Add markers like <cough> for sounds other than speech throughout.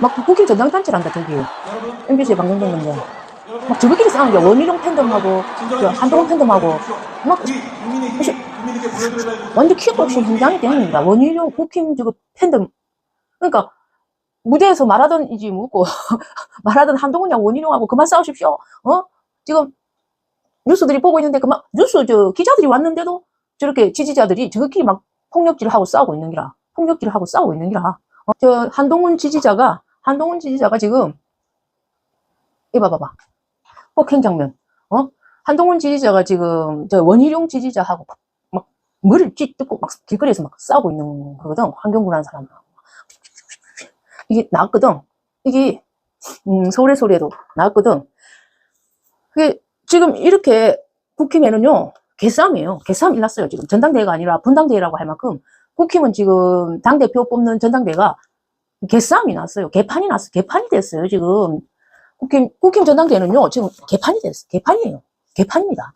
막 국힘 전당 단체란다, 저기. MBC에 방송된 건데. 막 저희끼리 싸우는 게 원희룡 팬덤하고, 저 한동훈 팬덤하고, 막 보여드려야 완전 없이 긴장이 되는다. 원희룡 국힘 저거 팬덤. 그러니까 무대에서 말하던 이지 묻고 <laughs> 말하던 한동훈이랑 원희룡하고 그만 싸우십시오. 어? 지금 뉴스들이 보고 있는데 그만 뉴스 저 기자들이 왔는데도 저렇게 지지자들이 저끼리 막 폭력질을 하고 싸우고 있는 기라. 폭력질을 하고 싸우고 있는 기라. 어, 저 한동훈 지지자가 한동훈 지지자가 지금 이봐 봐봐. 폭행 장면. 어? 한동훈 지지자가 지금 저 원희룡 지지자하고 막 머리를 찢 뜯고 막 길거리에서 막 싸우고 있는 거거든. 환경부라는 사람. 이게 나왔거든. 이게, 음, 서울의 소리에도 나왔거든. 그게 지금 이렇게 국힘에는요, 개싸움이에요. 개싸움 일났어요. 지금 전당대회가 아니라 분당대회라고 할 만큼 국힘은 지금 당대표 뽑는 전당대회가 개싸움이 났어요. 개판이 났어요. 개판이 됐어요. 지금 국힘, 국힘 전당대회는요, 지금 개판이 됐어요. 개판이에요. 개판입니다.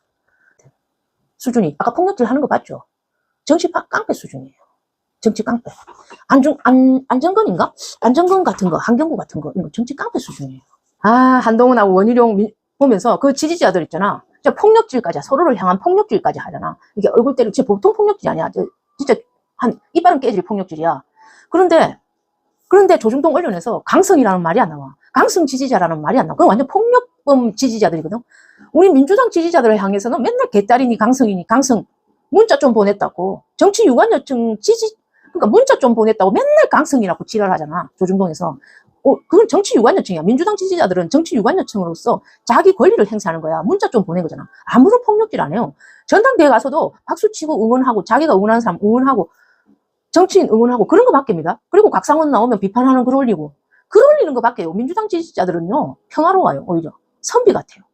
수준이. 아까 폭력질 하는 거 봤죠? 정치 파- 깡패 수준이에요. 정치 깡패. 안중, 안, 안정건인가? 안정건 같은 거, 한경구 같은 거, 이거 정치 깡패 수준이에요. 아, 한동훈하고 원희룡 미- 보면서 그 지지자들 있잖아. 진짜 폭력질까지, 하- 서로를 향한 폭력질까지 하잖아. 이게 얼굴 때리고, 진짜 보통 폭력질이 아니야. 저, 진짜 한, 이빨은 깨질 폭력질이야. 그런데, 그런데 조중동 언론에서 강성이라는 말이 안 나와. 강성 지지자라는 말이 안 나와. 그건 완전 폭력범 지지자들이거든. 우리 민주당 지지자들을 향해서는 맨날 개딸이니 강성이니 강성 문자 좀 보냈다고. 정치 유관 요청 지지 그러니까 문자 좀 보냈다고 맨날 강성이라고 지랄하잖아. 조중동에서. 어, 그건 정치 유관 요청이야. 민주당 지지자들은 정치 유관 요청으로서 자기 권리를 행사하는 거야. 문자 좀 보낸 거잖아. 아무런 폭력질 안 해요. 전당대회 가서도 박수 치고 응원하고 자기가 응원하는 사람 응원하고 정치인 응원하고 그런 거 밖입니다 그리고 곽상원 나오면 비판하는 글 올리고 글 올리는 거 밖에요 민주당 지지자들은요 평화로워요 오히려 선비 같아요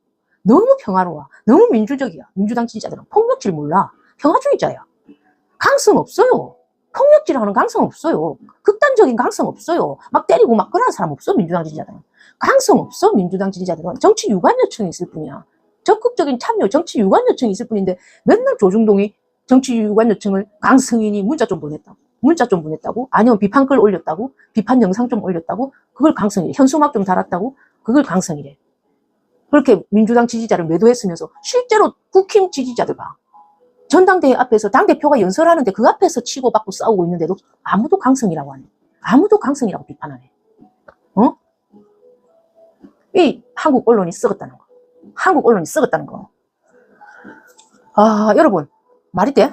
너무 평화로워. 너무 민주적이야. 민주당 지지자들은 폭력질 몰라. 평화주의자야. 강성 없어요. 폭력질하는 강성 없어요. 극단적인 강성 없어요. 막 때리고 막 그러는 사람 없어. 민주당 지지자들은. 강성 없어. 민주당 지지자들은. 정치 유관 요청이 있을 뿐이야. 적극적인 참여, 정치 유관 요청이 있을 뿐인데 맨날 조중동이 정치 유관 요청을 강성인이 문자 좀 보냈다고. 문자 좀 보냈다고? 아니면 비판글 올렸다고? 비판 영상 좀 올렸다고? 그걸 강성이래. 현수막 좀 달았다고? 그걸 강성이래. 그렇게 민주당 지지자를 매도했으면서 실제로 국힘 지지자들 봐. 전당대회 앞에서 당대표가 연설하는데 그 앞에서 치고 받고 싸우고 있는데도 아무도 강성이라고 하네. 아무도 강성이라고 비판하네. 어? 이 한국 언론이 썩었다는 거. 한국 언론이 썩었다는 거. 아, 여러분, 말이 돼?